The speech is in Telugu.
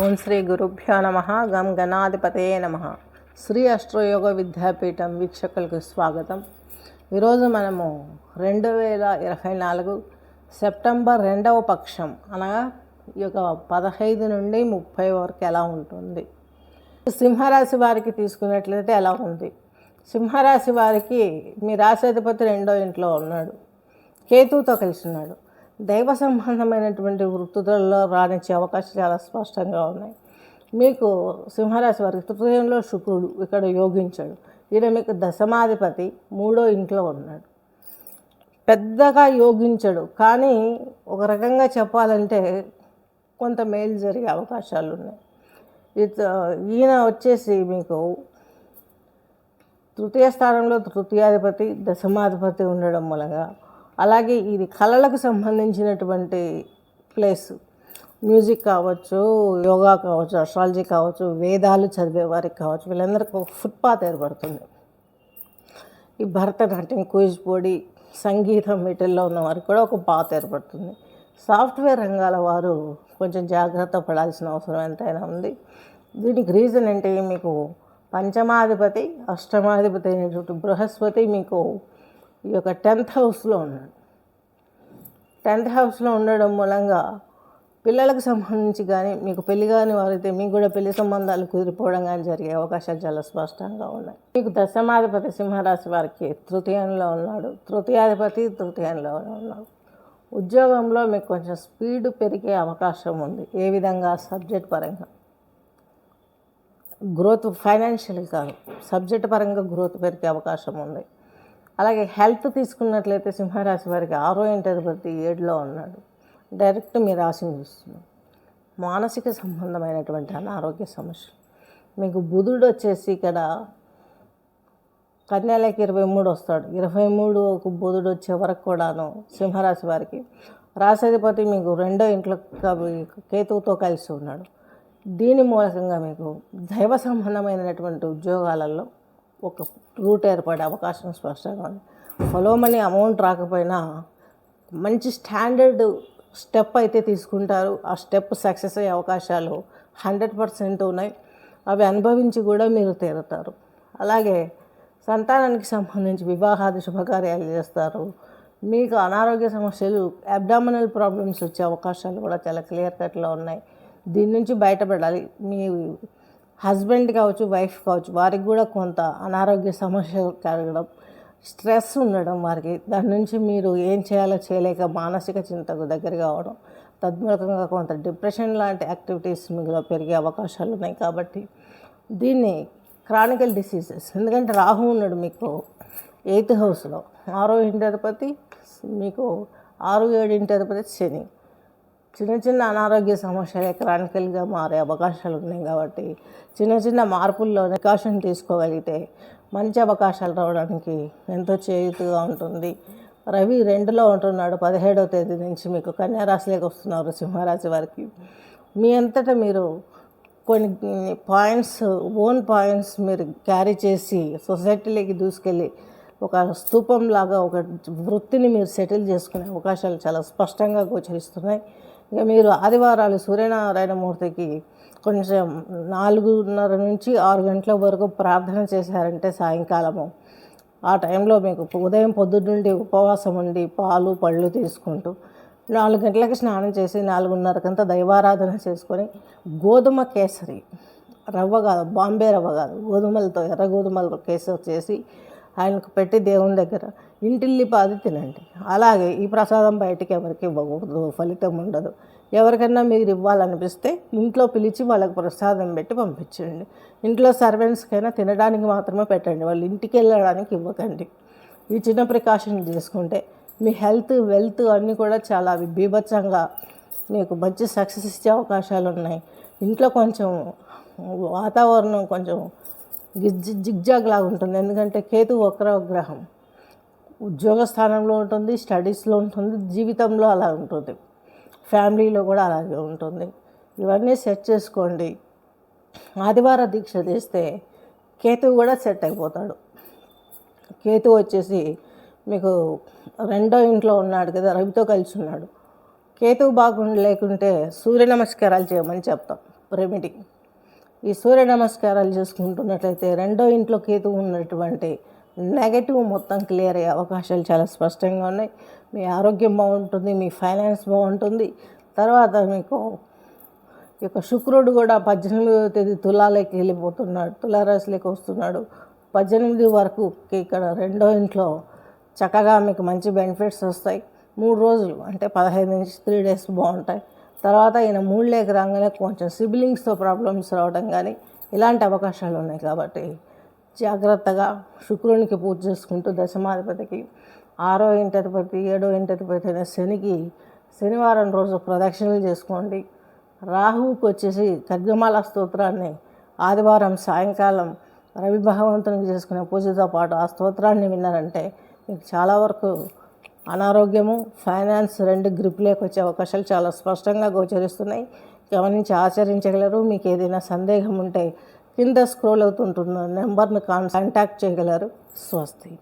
ఓం శ్రీ గురుభ్యో నమ. గం గణాధిపతే నమ. శ్రీ అష్ట్రయోగ విద్యాపీఠం వీక్షకులకు స్వాగతం. ఈరోజు మనము రెండు వేల ఇరవై నాలుగు సెప్టెంబర్ రెండవ పక్షం అనగా ఈ యొక్క పదహైదు నుండి ముప్పై వరకు ఎలా ఉంటుంది. సింహరాశి వారికి తీసుకున్నట్లయితే ఎలా ఉంది? సింహరాశి వారికి మీ రాశాధిపతి రెండో ఇంట్లో ఉన్నాడు. కేతువుతో కలిసి ఉన్నాడు. దైవ సంబంధమైనటువంటి వృత్తులలో రాణించే అవకాశాలు చాలా స్పష్టంగా ఉన్నాయి. మీకు సింహరాశి వారికి తృతీయంలో శుక్రుడు ఇక్కడ యోగించాడు. ఈయన మీకు దశమాధిపతి మూడో ఇంట్లో ఉన్నాడు. పెద్దగా యోగించడు. కానీ ఒక రకంగా చెప్పాలంటే కొంత మేలు జరిగే అవకాశాలు ఉన్నాయి. ఇత ఈయన వచ్చేసి మీకు తృతీయ స్థానంలో తృతీయాధిపతి దశమాధిపతి ఉండడం మూలంగా అలాగే ఇది కళలకు సంబంధించినటువంటి ప్లేస్. మ్యూజిక్ కావచ్చు యోగా కావచ్చు అస్ట్రాలజీ కావచ్చు వేదాలు చదివే వారికి కావచ్చు వీళ్ళందరికీ ఒక ఫుట్పాత్ ఏర్పడుతుంది. ఈ భరతనాట్యం కూచిపూడి సంగీతం వీటిల్లో ఉన్న వారికి కూడా ఒక పాత ఏర్పడుతుంది. సాఫ్ట్వేర్ రంగాల వారు కొంచెం జాగ్రత్త పడాల్సిన అవసరం ఎంతైనా ఉంది. దీనికి రీజన్ ఏంటి? మీకు పంచమాధిపతి అష్టమాధిపతి అయినటువంటి బృహస్పతి మీకు ఈ యొక్క టెన్త్ హౌస్లో ఉన్నాడు. టెన్త్ హౌస్లో ఉండడం మూలంగా పిల్లలకు సంబంధించి కానీ మీకు పెళ్ళి కాని వారైతే మీకు కూడా పెళ్ళి సంబంధాలు కుదిరిపోవడం కానీ జరిగే అవకాశాలు చాలా స్పష్టంగా ఉన్నాయి. మీకు దశమాధిపతి సింహరాశి వారికి తృతీయంలో ఉన్నాడు. తృతీయాధిపతి తృతీయంలో ఉన్నాడు. ఉద్యోగంలో మీకు కొంచెం స్పీడ్ పెరిగే అవకాశం ఉంది. ఏ విధంగా? సబ్జెక్ట్ పరంగా. గ్రోత్ ఫైనాన్షియల్ కాదు. సబ్జెక్ట్ పరంగా గ్రోత్ పెరిగే అవకాశం ఉంది. అలాగే హెల్త్ తీసుకున్నట్లయితే సింహరాశి వారికి ఆరో ఇంటర్పతి ఏడులో ఉన్నాడు. డైరెక్ట్ మీ రాశిని చూస్తున్నాం. మానసిక సంబంధమైనటువంటి అనారోగ్య సమస్యలు. మీకు బుధుడు వచ్చేసి ఇక్కడ కన్యాలకి ఇరవై మూడు వస్తాడు. ఇరవై మూడు బుధుడు వచ్చే వరకు కూడాను సింహరాశి వారికి రాశాధిపతి మీకు రెండో ఇంట్లో కేతువుతో కలిసి ఉన్నాడు. దీని మూలకంగా మీకు దైవ సంబంధమైనటువంటి ఉద్యోగాలలో ఒక రూట్ ఏర్పడే అవకాశం స్పష్టంగా ఉంది. ఫలో మనీ అమౌంట్ రాకపోయినా మంచి స్టాండర్డ్ స్టెప్ అయితే తీసుకుంటారు. ఆ స్టెప్ సక్సెస్ అయ్యే అవకాశాలు హండ్రెడ్ పర్సెంట్ ఉన్నాయి. అవి అనుభవించి కూడా మీరు తీరుతారు. అలాగే సంతానానికి సంబంధించి వివాహాది శుభకార్యాలు చేస్తారు. మీకు అనారోగ్య సమస్యలు అబ్డామినల్ ప్రాబ్లమ్స్ వచ్చే అవకాశాలు కూడా చాలా క్లియర్ కట్లో ఉన్నాయి. దీని నుంచి బయటపడాలి. మీ హస్బెండ్ కావచ్చు వైఫ్ కావచ్చు వారికి కూడా కొంత అనారోగ్య సమస్యలు కలగడం స్ట్రెస్ ఉండడం వారికి. దాని నుంచి మీరు ఏం చేయాలో చేయలేక మానసిక చింతకు దగ్గర కావడం తద్మూలకంగా కొంత డిప్రెషన్ లాంటి యాక్టివిటీస్ మీలో పెరిగే అవకాశాలు ఉన్నాయి కాబట్టి దీన్ని క్రానికల్ డిసీజెస్. ఎందుకంటే రాహు ఉన్నాడు మీకు ఎయిత్ హౌస్లో. ఆరో ఇంటి అధిపతి మీకు ఆరు ఏడు ఇంటి అధిపతి శని. చిన్న చిన్న అనారోగ్య సమస్యలు క్రానికల్గా మారే అవకాశాలు ఉన్నాయి కాబట్టి చిన్న చిన్న మార్పుల్లో నికాషన్ తీసుకోగలిగితే మంచి అవకాశాలు రావడానికి ఎంతో చేయుతుగా ఉంటుంది. రవి రెండులో ఉంటున్నాడు పదిహేడవ తేదీ నుంచి మీకు కన్యారాశిలోకి వస్తున్నారు సింహరాశి వారికి. మీ అంతటా మీరు కొన్ని పాయింట్స్ ఓన్ పాయింట్స్ మీరు క్యారీ చేసి సొసైటీలోకి దూసుకెళ్ళి ఒక స్తూపం లాగా ఒక వృత్తిని మీరు సెటిల్ చేసుకునే అవకాశాలు చాలా స్పష్టంగా గోచరిస్తున్నాయి. ఇక మీరు ఆదివారాలు సూర్యనారాయణమూర్తికి కొంచెం నాలుగున్నర నుంచి ఆరు గంటల వరకు ప్రార్థన చేశారంటే సాయంకాలము. ఆ టైంలో మీకు ఉదయం పొద్దున్న నుండి ఉపవాసం ఉండి పాలు పళ్ళు తీసుకుంటూ నాలుగు గంటలకు స్నానం చేసి నాలుగున్నరకంతా దైవారాధన చేసుకొని గోధుమ కేసరి రవ్వ కాదు బాంబే రవ్వ కాదు గోధుమలతో ఎర్ర గోధుమలతో కేసరి చేసి ఆయనకు పెట్టి దేవుని దగ్గర ఇంటిల్లిపాది తినండి అలాగే ఈ ప్రసాదం బయటికి ఎవరికి ఇవ్వకూడదు ఫలితం ఉండదు. ఎవరికైనా మీరు ఇవ్వాలనిపిస్తే ఇంట్లో పిలిచి వాళ్ళకి ప్రసాదం పెట్టి పంపించండి. ఇంట్లో సర్వెంట్స్కైనా తినడానికి మాత్రమే పెట్టండి వాళ్ళు ఇంటికి వెళ్ళడానికి ఇవ్వకండి. ఈ చిన్న ప్రికాషన్ తీసుకుంటే మీ హెల్త్ వెల్త్ అన్నీ కూడా చాలా బీభత్సంగా మీకు మంచి సక్సెస్ ఇచ్చే అవకాశాలు ఉన్నాయి. ఇంట్లో కొంచెం వాతావరణం కొంచెం జిగ్ జిగ్జాగ్ లాగా ఉంటుంది ఎందుకంటే కేతు వక్ర గ్రహం ఉద్యోగ స్థానంలో ఉంటుంది స్టడీస్లో ఉంటుంది జీవితంలో అలా ఉంటుంది. ఫ్యామిలీలో కూడా అలాగే ఉంటుంది. ఇవన్నీ సెట్ చేసుకోండి. ఆదివార దీక్ష చేస్తే కేతువు కూడా సెట్ అయిపోతాడు. కేతు వచ్చేసి మీకు రెండో ఇంట్లో ఉన్నాడు కదా రవితో కలిసి ఉన్నాడు. కేతువు బాగుండి లేకుంటే సూర్య నమస్కారాలు చేయమని చెప్తాం. రెమెడీ ఈ సూర్య నమస్కారాలు చేసుకుంటున్నట్లయితే రెండో ఇంట్లో కేతు ఉన్నటువంటి నెగటివ్ మొత్తం క్లియర్ అయ్యే అవకాశాలు చాలా స్పష్టంగా ఉన్నాయి. మీ ఆరోగ్యం బాగుంటుంది మీ ఫైనాన్స్ బాగుంటుంది. తర్వాత మీకు ఈ యొక్క శుక్రుడు కూడా పద్దెనిమిదవ తేదీ తులాలకి వెళ్ళిపోతున్నాడు తులారాశిలోకి వస్తున్నాడు. పద్దెనిమిది వరకు ఇక్కడ రెండో ఇంట్లో చక్కగా మీకు మంచి బెనిఫిట్స్ వస్తాయి. మూడు రోజులు అంటే పదహైదు నుంచి త్రీ డేస్ బాగుంటాయి. తర్వాత ఈయన మూడులోకి రాగానే కొంచెం సిబ్లింగ్స్తో ప్రాబ్లమ్స్ రావడం కానీ ఇలాంటి అవకాశాలు ఉన్నాయి కాబట్టి జాగ్రత్తగా శుక్రునికి పూజ చేసుకుంటూ దశమాధిపతికి ఆరో ఇంటధిపతి ఏడో ఇంటధిపతి అయిన శనికి శనివారం రోజు ప్రదక్షిణలు చేసుకోండి. రాహువుకి వచ్చేసి ఖడ్గమాల స్తోత్రాన్ని ఆదివారం సాయంకాలం రవి భగవంతునికి చేసుకునే పూజతో పాటు ఆ స్తోత్రాన్ని విన్నారంటే మీకు చాలా వరకు అనారోగ్యము ఫైనాన్స్ రెండు గ్రిప్లోకి వచ్చే అవకాశాలు చాలా స్పష్టంగా గోచరిస్తున్నాయి. గమనించి ఆచరించగలరు. మీకు ఏదైనా సందేహం ఉంటే కింద స్క్రోల్ అవుతుంటున్న నెంబర్ను కాంటాక్ట్ చేయగలరు. స్వస్తి.